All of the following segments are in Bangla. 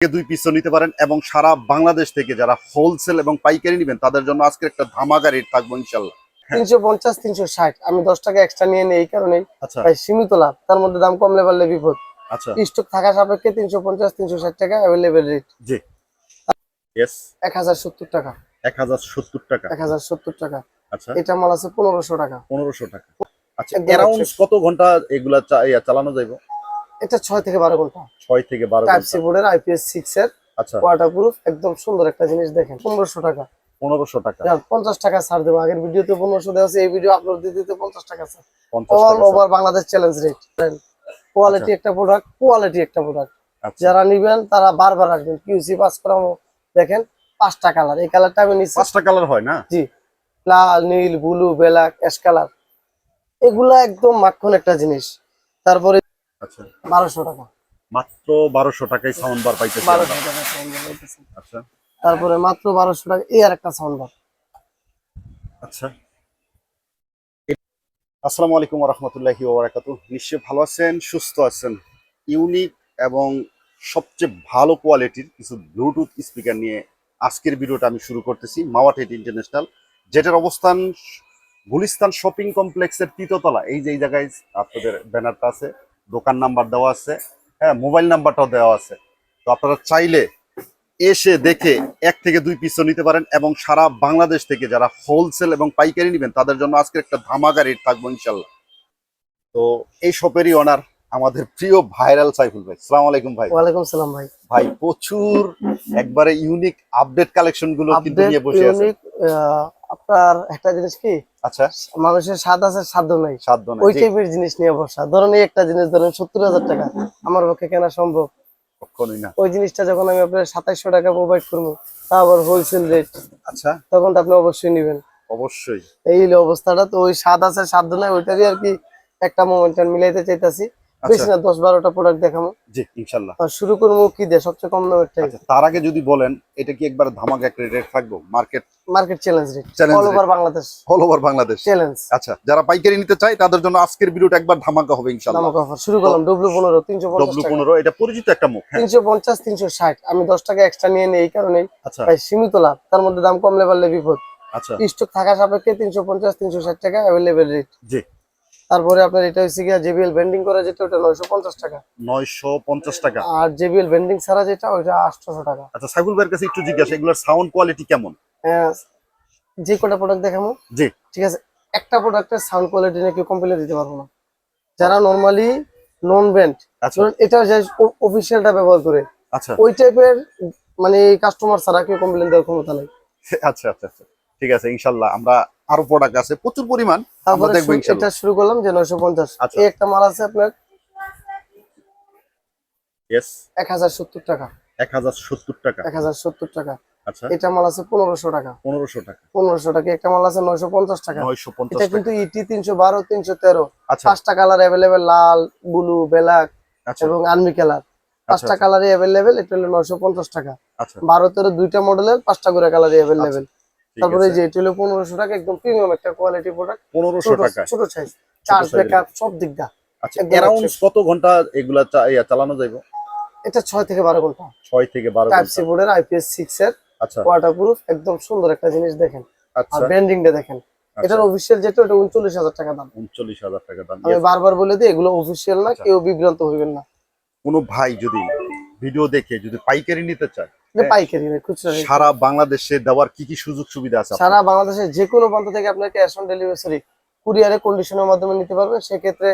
দুই পিসও নিতে পারেন এবং সারা বাংলাদেশ থেকে যারা হোলসেল এবং পাইকারি নেবেন তাদের জন্য আজকে একটা ধামাকা রেট থাকব ইনশাল্লাহ তিনশো পঞ্চাশ তিনশো ষাট। আমি দশ টাকা এক্সট্রা নিয়ে নিই এই কারণে আচ্ছা। সীমিত লাভ। তার মধ্যে দাম কমলে পারলে বিপদ। আচ্ছা। স্টক থাকা সাপেক্ষে তিনশো পঞ্চাশ তিনশো ষাট টাকা অ্যাভেলেবেল রেট জি। এক হাজার সত্তর টাকা। এক হাজার সত্তর টাকা। এক হাজার সত্তর টাকা। আচ্ছা। এটা মাল আছে পনেরোশো টাকা। পনেরোশো টাকা। আচ্ছা। কত ঘণ্টা এগুলা চালানো যাইব? এটা ছয় থেকে বারো ঘণ্টা। ছয় থেকে বারো টাইপ ঘণ্টা। সি বোর্ডের আইপিএস সিক্স এর আচ্ছা। ওয়াটার প্রুফ একদম সুন্দর একটা জিনিস দেখেন পনেরোশো টাকা। পনেরোশো টাকা। যাক, পঞ্চাশ টাকা ছাড় দেবো। আগের ভিডিওতে পনেরোশো দেওয়া আছে এই ভিডিও আপলোড দিতে দিতে পঞ্চাশ টাকা ছাড়। All over Bangladesh challenge rate quality একটা প্রোডাক্ট কোয়ালিটি একটা প্রোডাক্ট আচ্ছা। যারা নিবেন তারা বারবার আসবেন। কিউসি পাস করামো দেখেন পাঁচটা কালার এই কালারটা আমি নিচ্ছি পাঁচটা কালার হয় না? জি। লাল নীল ব্লু ব্ল্যাক অ্যাশ কালার এগুলা একদম মাখন একটা জিনিস। তারপরে আচ্ছা। বারোশো টাকা। মাত্র বারোশো টাকায় সাউন্ড বার পাইতেছি বারোশো টাকা sound bar পাইতেছেন। আচ্ছা। তারপরে মাত্র বারোশো টাকা এই আর একটা সাউন্ড বার আচ্ছা। আসসালামু আলাইকুম রহমতুল্লাহি ওবরাকাতু নিশ্চয়ই ভালো আছেন সুস্থ আছেন। ইউনিক এবং সবচেয়ে ভালো কোয়ালিটির কিছু ব্লুটুথ স্পিকার নিয়ে আজকের ভিডিওটা আমি শুরু করতেছি মাওয়াটেড ইন্টারন্যাশনাল যেটার অবস্থান গুলিস্তান শপিং কমপ্লেক্সের তৃতীয়তলা এই যে এই জায়গায় আপনাদের ব্যানারটা আছে। দোকান নাম্বার দেওয়া আছে হ্যাঁ মোবাইল নাম্বারটাও দেওয়া আছে। তো আপনারা চাইলে এসে দেখে এক থেকে দুই পিসও নিতে পারেন এবং সারা বাংলাদেশ থেকে যারা হোলসেল এবং পাইকারি নেবেন তাদের জন্য আজকে একটা ধামাকা রেট থাকব ইনশাল্লাহ তো এই শপেরই ওনার আমাদের প্রিয় ভাইরাল সাইফুল ভাই। সালাম আলাইকুম ভাই। ওয়ালাইকুম সালাম ভাই। ভাই প্রচুর একবারে ইউনিক আপডেট কালেকশনগুলো কিন্তু নিয়ে বসে আছে। আপনার একটা জিনিস কি? আচ্ছা। মানুষের স্বাদ আছে সাধ্য নাই। সাধ্য না ওই টাইপের জিনিস নিয়ে বসা। ধরেন একটা জিনিস ধরেন সত্তর হাজার টাকা। আমার পক্ষে কেনা সম্ভব। কখনোই না। ওই জিনিসটা যখন আমি আপনার সাতাইশশো টাকা প্রোভাইড করব তা আবার হোলসেল রেট আচ্ছা। তখন তো আপনি অবশ্যই নেবেন। অবশ্যই। এই অবস্থাটা। তো ওই স্বাদ আছে সাধ্য নাই ওইটারই আর কি একটা মোমেন্ট মিলাইতে চাইতাছি। বেশি আচ্ছা না দশ বারোটা প্রোডাক্ট দেখাবো। জি ইনশাল্লাহ। শুরু করব কি দিয়ে? সবচেয়ে কম দামের আচ্ছা তার আগে যদি বলেন এটা কি একবার ধামাকা একটা রেট থাকব? Market market challenge rate all over Bangladesh all over Bangladesh challenge আচ্ছা যারা পাইকারি নিতে চায় তাদের জন্য আজকের ভিডিওটা একবার ধামাকা হবে অফার শুরু করলাম ডব্লিউ পনেরো তিনশো পঞ্চাশ ডব্লু পনেরো এটা পরিচিত একটা মুখ হ্যাঁ। তিনশো পঞ্চাশ তিনশো ষাট। আমি দশ টাকা এক্সট্রা নিয়ে নিই এই কারণে আচ্ছা। ভাই সীমিত লাভ। তার মধ্যে দাম কমলে পারলে বিপদ। আচ্ছা। স্টক থাকা সাপেক্ষে তিনশো পঞ্চাশ তিনশো ষাট টাকা অ্যাভেলেবেল রেট জি। তারপরে আপনার এটা হচ্ছে গিয়া জেবিএল বেন্ডিং করা যেটা ওটা নয়শো পঞ্চাশ টাকা। নয়শো পঞ্চাশ টাকা। আর জেবিএল বেন্ডিং ছাড়া যেটা ওইটা আটশোশো টাকা। আচ্ছা সাইফুল ভাইয়ের কাছে একটু জিজ্ঞাসা এগুলোর সাউন্ড কোয়ালিটি কেমন? আহ, যে কটা প্রোডাক্ট দেখাবো জি। ঠিক আছে একটা প্রোডাক্টের সাউন্ড কোয়ালিটি নিয়ে কেউ কমপ্লেন দিতে পারব না। যারা নরমালি নন ব্যান্ড আচ্ছা। এটা যে অফিসিয়ালটা ব্যবহার করে আচ্ছা। ওই টাইপের মানে কাস্টমার ছাড়া কেউ কমপ্লেন দেওয়ার ক্ষমতা নেই। আচ্ছা আচ্ছা আচ্ছা। ঠিক আছে ইনশাল্লাহ আমরা আরও প্রোডাক্ট আছে প্রচুর পরিমাণ। আমরা তারপরে দেখব এটা শুরু করলাম যে নয়শো পঞ্চাশ। আচ্ছা। এই একটা মাল আছে আপনার? হাজার সত্তর টাকা। এক হাজার সত্তর টাকা। এক হাজার সত্তর টাকা। আচ্ছা। এটা মাল আছে পনেরোশো টাকা। পনেরোশো টাকা। পনেরোশো টাকা। একটা মাল আছে নয়শো পঞ্চাশ টাকা। নয়শো পঞ্চাশ এটা কিন্তু ইটি তিনশো বারো তিনশো তেরো। আচ্ছা। পাঁচটা কালার অ্যাভেলেবেল লাল ব্লু ব্ল্যাক আচ্ছা। এবং আর্মি কালার। পাঁচটা আচ্ছা। কালারই অ্যাভেলেবেল এটা হলো নয়শো পঞ্চাশ টাকা। আচ্ছা। বারো তেরো দুইটা মডেলের পাঁচটা করে কালারই ঠিক তারপরে যে এটা হলো পনেরোশো টাকা একদম প্রিমিয়াম একটা কোয়ালিটি প্রোডাক্ট পনেরোশো টাকা ছোট সাইজ চার্জ ব্যাকআপ সব দিক দা আচ্ছা অ্যারাউন্ড কত ঘণ্টা এগুলা চালানো যাইবো? এটা ছয় থেকে বারো ঘণ্টা। ছয় থেকে বারো টাইপ সি বোর্ডের আইপিএস সিক্স এর আচ্ছা। ওয়াটার প্রুফ একদম সুন্দর একটা জিনিস দেখেন। আর আচ্ছা। ব্র্যান্ডিংটা দেখেন। আচ্ছা। এটার অফিসিয়াল যেটা ওটা উনচল্লিশ হাজার টাকা দাম। উনচল্লিশ হাজার টাকা দাম। আমি. বারবার বলে দিই এগুলো অফিসিয়াল না আচ্ছা। কেউ বিভ্রান্ত হইবেন না। কোনো ভাই যদি ভিডিও দেখে যদি পাইকারি নিতে চায়। পাইকারি খুচরা সারা বাংলাদেশে দেওয়ার কি কি সুযোগ সুবিধা আছে সারা বাংলাদেশের যে কোনো প্রান্ত থেকে আপনার ক্যাশ অন ডেলিভারি কুরিয়ারে কন্ডিশনের মাধ্যমে নিতে পারবেন সেক্ষেত্রে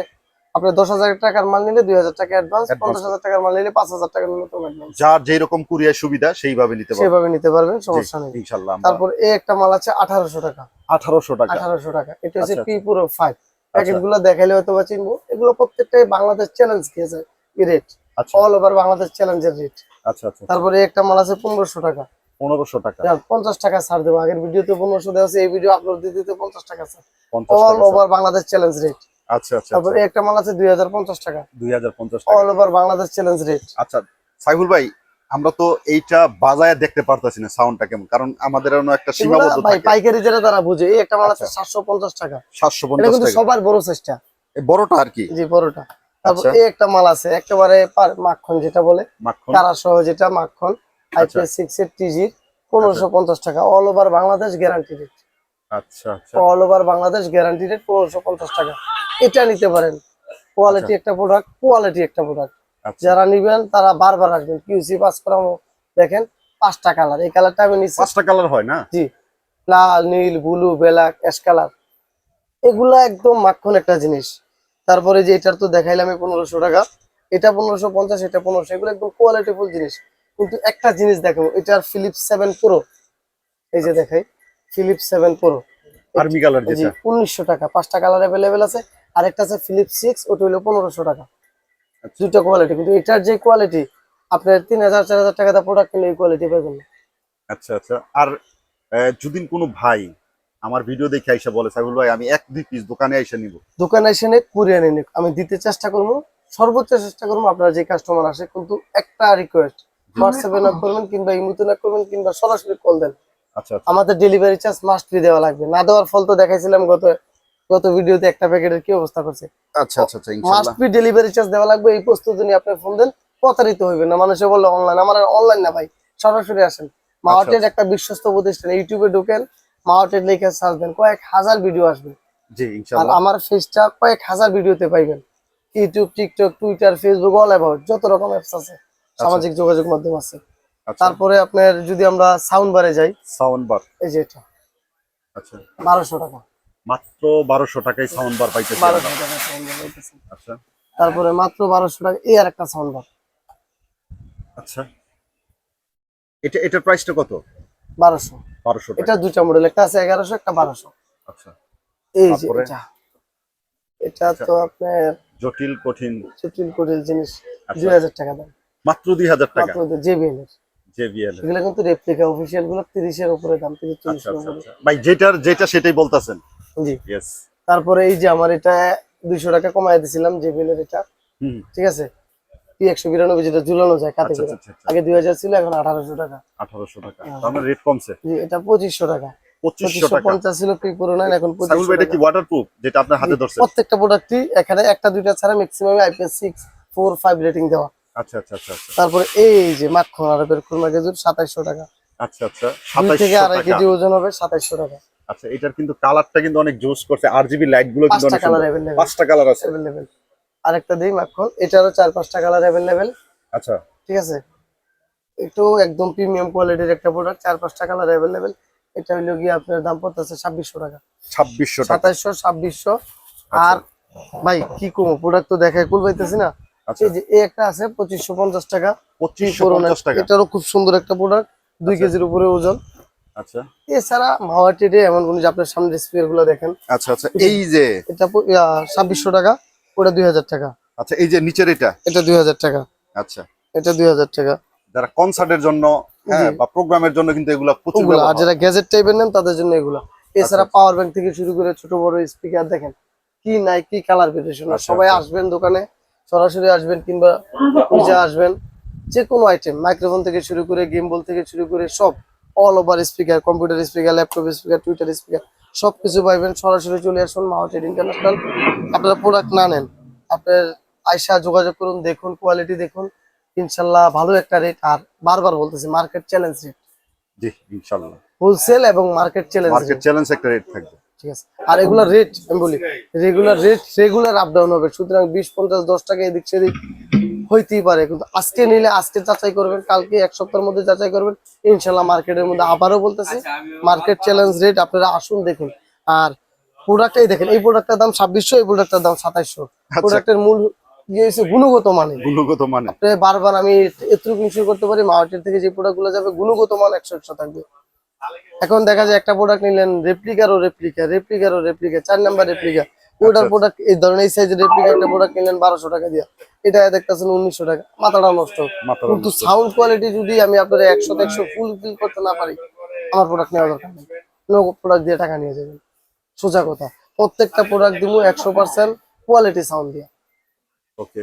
আপনি দশ হাজার টাকার মাল নিলে দুই হাজার টাকা অ্যাডভান্স পঞ্চাশ হাজার টাকার মাল নিলে পাঁচ হাজার টাকা ন্যূনতম অ্যাডভান্স যার যেই রকম কুরিয়ার সুবিধা সেইভাবে নিতে পারবেন সেভাবে নিতে পারবেন সমস্যা নেই। তারপর এই একটা মাল আছে আঠারোশো টাকা। আঠারোশো টাকা। আঠারোশো টাকা। এটা হচ্ছে আচ্ছা, পি পুরো ফাইভ প্যাকেটগুলো দেখাইলে হয়তো বা চিনবো। এগুলো প্রত্যেকটাই বাংলাদেশ চ্যালেঞ্জ রেট আচ্ছা। অল ওভার বাংলাদেশ চ্যালেঞ্জের রেট আচ্ছা আচ্ছা। তারপরে একটা মাল আছে পনেরোশো টাকা। পনেরোশো টাকা। যাক, পঞ্চাশ টাকা ছাড় দেবো। আগের ভিডিওতে পনেরোশো দেওয়া আছে এই ভিডিও আপলোড দিতে দিতে পঞ্চাশ টাকা ছাড়। All over Bangladesh challenge rate আচ্ছা আচ্ছা তারপরে একটা মাল আছে দুই হাজার পঞ্চাশ টাকা। দুই হাজার পঞ্চাশ টাকা। All over Bangladesh challenge rate আচ্ছা সাইফুল ভাই আমরা তো এইটা বাজায় দেখতে পারতেছি না সাউন্ডটা কেমন। কারণ আমাদের একটা সীমাবদ্ধ ভাই পাইকারি যেটা তারা বুঝে। এই একটা মাল আছে আচ্ছা। সাতশো পঞ্চাশ টাকা। সাতশো এটা কিন্তু সবার বড় চেষ্টা এই বড়টা আর কি? জি বড়টা। তারপর আচ্ছা। এই একটা মাল আছে একেবারে মাখন যেটা বলে কারা সহ যেটা মাখন আইপিএস সিক্স এর টিজির পনেরোশো পঞ্চাশ টাকা all over Bangladesh guarantee rate আচ্ছা আচ্ছা। All over Bangladesh guarantee rate পনেরোশো পঞ্চাশ টাকা। এটা নিতে পারেন। কোয়ালিটি একটা প্রোডাক্ট কোয়ালিটি একটা প্রোডাক্ট আচ্ছা। যারা নিবেন তারা বারবার আসবেন। কিউসি পাস করা দেখেন পাঁচটা কালার এই কালারটা আমি নিচ্ছি পাঁচটা কালার হয় না? জি। লাল নীল ব্লু ব্ল্যাক অ্যাশ কালার এগুলা একদম মাখন একটা জিনিস। তারপরে যে এটার তো দেখাইলাম পনেরোশো টাকা এটা পনেরোশো পঞ্চাশ এটা পনেরোশো এগুলো একদম কোয়ালিটিফুল জিনিস। কিন্তু একটা জিনিস দেখাবো এটার ফিলিপ সেভেন প্রো এই যে দেখাই Philip seven pro army colour যেটা। উনিশশো টাকা পাঁচটা কালার অ্যাভেলেবেল আছে আর একটা আছে ফিলিপ সিক্স ওটা হলো পনেরোশো টাকা। আচ্ছা। দুটো কোয়ালিটি কিন্তু এটার যে কোয়ালিটি আপনার তিন হাজার চার হাজার টাকা প্রোডাক্ট কিনলে এই কোয়ালিটি পাবেন। আচ্ছা আচ্ছা। আর যদি কোনো ভাই আমার ভিডিও দেখে আইসা বলে সাইবুল ভাই আমি এক দুই পিস দোকানে আইসা নিব। দোকানে এসে নে কুরিয়ার এনে আমি দিতে চেষ্টা করব সর্বোচ্চ চেষ্টা করব আপনারা যে কাস্টমার আসে কিন্তু একটা রিকোয়েস্ট হোয়াটসঅ্যাপে না করবেন কিংবা ইমুতে না করবেন কিংবা সরাসরি কল দেন। আচ্ছা আচ্ছা। আমাদের ডেলিভারি চার্জ মাস্ট ফ্রি দেওয়া লাগবে। না দেওয়ার ফল তো দেখাইছিলাম গত গত ভিডিওতে একটা প্যাকেটের কি অবস্থা করছে। আচ্ছা আচ্ছা আচ্ছা মাস্ট ইনশাআল্লাহ ফি ডেলিভারি চার্জ দেওয়া লাগবে এই প্রস্তুতি নিয়ে আপনি ফোন দেন প্রতারিত হইবেন না। মানুষে বলল অনলাইন আমার অনলাইন না ভাই সরাসরি আসেন। মাওয়াটের একটা বিশ্বস্ত প্রতিষ্ঠান ইউটিউবে ঢোকেন মাওয়াটের লিখে সার্চ দেন কয়েক হাজার ভিডিও আসবে। জি আর আমার ফেসটা কয়েক হাজার ভিডিওতে পাইবেন। YouTube TikTok Twitter Facebook all about যত রকম অ্যাপস আছে সামাজিক যোগাযোগ মাধ্যম আছে। আচ্ছা। তারপরে আপনার যদি আমরা সাউন্ড বারে যাই সাউন্ড বার এই যে এটা। আচ্ছা। বারোশো টাকা। মাত্র বারোশো টাকায় সাউন্ড বার পাইতেছি বারোশো আমরা। টাকা সাউন্ড বার পাইতেছেন। আচ্ছা। তারপরে মাত্র বারোশো টাকা এই আর একটা সাউন্ড বার আচ্ছা। এটা এটার প্রাইসটা কত? বারোশো। বারোশো টাকা। এটা দুইটা মডেল একটা আছে এগারোশো একটা বারোশো। আচ্ছা। এই যে তারপরে? এটা। এটা তো আপনার জটিল কঠিন। জটিল কটিল জিনিস। আচ্ছা। দুই হাজার টাকা দাম। মাত্র দুই হাজার টাকা? মাত্র জেবিএল এর। জেবিএল এগুলো কিন্তু রেপ্লিকা অফিসিয়ালগুলো উপরে দাম তিরিশ আচ্ছা চল্লিশের আচ্ছা উপরে। আচ্ছা। ভাই যেটার যেটা সেটাই বলতাছেন। জি। তারপরে এই যে আমার এটা দুইশো টাকা কমাই দিছিলাম জেবিএল এর এটা। হুম। ঠিক আছে? একশো বিরানব্বই যেটা ঝুলানো যায় কাতে করে। আগে দুই হাজার ছিল এখন আঠারোশো টাকা। আঠারোশো টাকা। রেট কমছে? এটা পঁচিশশো টাকা। পঁচিশশো পঁচিশশো টাকা পঞ্চাশ ছিল পি পুরো নাইন এখন সাইবুল পঁচিশশো ভাই এটা কি টাকা। ওয়াটার প্রুফ যেটা আপনার হাতে ধরছেন? প্রত্যেকটা প্রোডাক্টই এখানে একটা দুইটা ছাড়া maximum IPS six four five rating দেওয়া। আচ্ছা আচ্ছা আচ্ছা তারপরে এই যে মাখন আরবের খুরমা খেজুর সাতাইশশো টাকা। আচ্ছা আচ্ছা দুই থেকে আড়াই কেজি ওজন হবে সাতাইশশো টাকা। আচ্ছা এটার কিন্তু কালারটা কিন্তু অনেক জোস করছে। আর জিবি লাইটগুলো কিন্তু পাঁচটা কালার সুন্দর। পাঁচটা কালার আছে। আরেকটা দিই মাখন এটারও চার পাঁচটা কালার অ্যাভেলেবেল আচ্ছা। ঠিক আছে? একটু একদম প্রিমিয়াম কোয়ালিটির একটা প্রোডাক্ট চার পাঁচটা কালার অ্যাভেলেবেল এটা হইল গিয়ে আপনার দাম পড়তেছে ছাব্বিশশো টাকা। ছাব্বিশশো টাকা। সাতাইশশো ছাব্বিশশো। আর ভাই কি কম প্রোডাক্ট তো দেখায় কুল পাইতেছি না? আচ্ছা। এই যে এই একটা আছে পঁচিশশো পঞ্চাশ টাকা। পঁচিশশো পঞ্চাশ টাকা। এটারও খুব সুন্দর একটা প্রোডাক্ট দুই আচ্ছা। কেজির উপরে ওজন। আচ্ছা। এছাড়া মাওয়াটিতে এমন কোন যে আপনার সামনে স্পিয়ারগুলো দেখেন। আচ্ছা আচ্ছা। এই যে এটা ছাব্বিশশো টাকা। ওটা দুই হাজার টাকা। আচ্ছা এই যে নিচের এটা? এটা দুই হাজার টাকা। আচ্ছা। এটা দুই হাজার টাকা। যারা কনসার্টের জন্য হ্যাঁ বা প্রোগ্রামের জন্য কিন্তু এগুলা প্রচুর আর যারা গ্যাজেট টাইপের নেন তাদের জন্য এগুলো। এছাড়া আচ্ছা। পাওয়ার ব্যাংক থেকে শুরু করে ছোট বড় স্পিকার দেখেন কি নাই কি কালার ভেরিয়েশন আচ্ছা, সবাই আচ্ছা। আসবেন দোকানে সরাসরি আসবেন কিংবা নিজে আসবেন যে কোনো আইটেম মাইক্রোফোন থেকে শুরু করে গেম বল থেকে শুরু করে সব all over speaker computer speaker laptop speaker tweeter speaker সব কিছু পাইবেন সরাসরি চলে আসুন মাউটেড ইন্টারন্যাশনাল আপনারা প্রোডাক্ট না নেন আপনার আয়সা যোগাযোগ করুন দেখুন কোয়ালিটি দেখুন। ইনশাল্লাহ ভালো একটা রেট আর বারবার বলতেছি মার্কেট চ্যালেঞ্জ রেট জি ইনশাল্লাহ। হোলসেল এবং মার্কেট চ্যালেঞ্জ মার্কেট চ্যালেঞ্জ একটা রেট থাকবে। ঠিক আছে। আর এগুলা রেট আমি বলি regular rate regular up down হবে। সুতরাং বিশ পঞ্চাশ দশ টাকা এদিক সেদিক হইতেই পারে কিন্তু আজকে নিলে আজকে যাচাই করবেন কালকে এক সপ্তাহের মধ্যে যাচাই করবেন ইনশাল্লাহ মার্কেটের মধ্যে আবারও বলতেছি মার্কেট চ্যালেঞ্জ রেট আপনারা আসুন দেখুন। আর প্রোডাক্টটাই দেখেন এই প্রোডাক্টের দাম ছাব্বিশশো এই প্রোডাক্টের দাম সাতাইশশো। প্রোডাক্টের মূল ইয়ে হচ্ছে গুণগত মানে গুণগত মানে আপনি বারবার আমি এতটুকু ইনশিওর করতে পারি মার্কেট থেকে যে প্রোডাক্টগুলো যাবে গুণগত মান একশো একশো থাকবে। এখন দেখা যায় একটা প্রোডাক্ট নিলেন রেপ্লিকারও রেপ্লিকা রেপ্লিকারও রেপ্লিকা চার নাম্বার রেপ্লিকা ওটার আচ্ছা। প্রোডাক্ট এই ধরনের এই সাইজের রেপ্লিকা একটা প্রোডাক্ট কিনলেন বারোশো টাকা দিয়া। এটা দেখতেছেন উনিশশো টাকা। মাথাটা নষ্ট। কিন্তু সাউন্ড কোয়ালিটি যদি আমি আপনার একশো একশো ফুল ফিল করতে না পারি আমার প্রোডাক্ট নেওয়া দরকার নেই। নো প্রোডাক্ট দিয়ে টাকা নিয়ে যাবেন। সোজা কথা। প্রত্যেকটা প্রোডাক্ট দিব একশো পার্সেন্ট কোয়ালিটি সাউন্ড দিয়ে। ওকে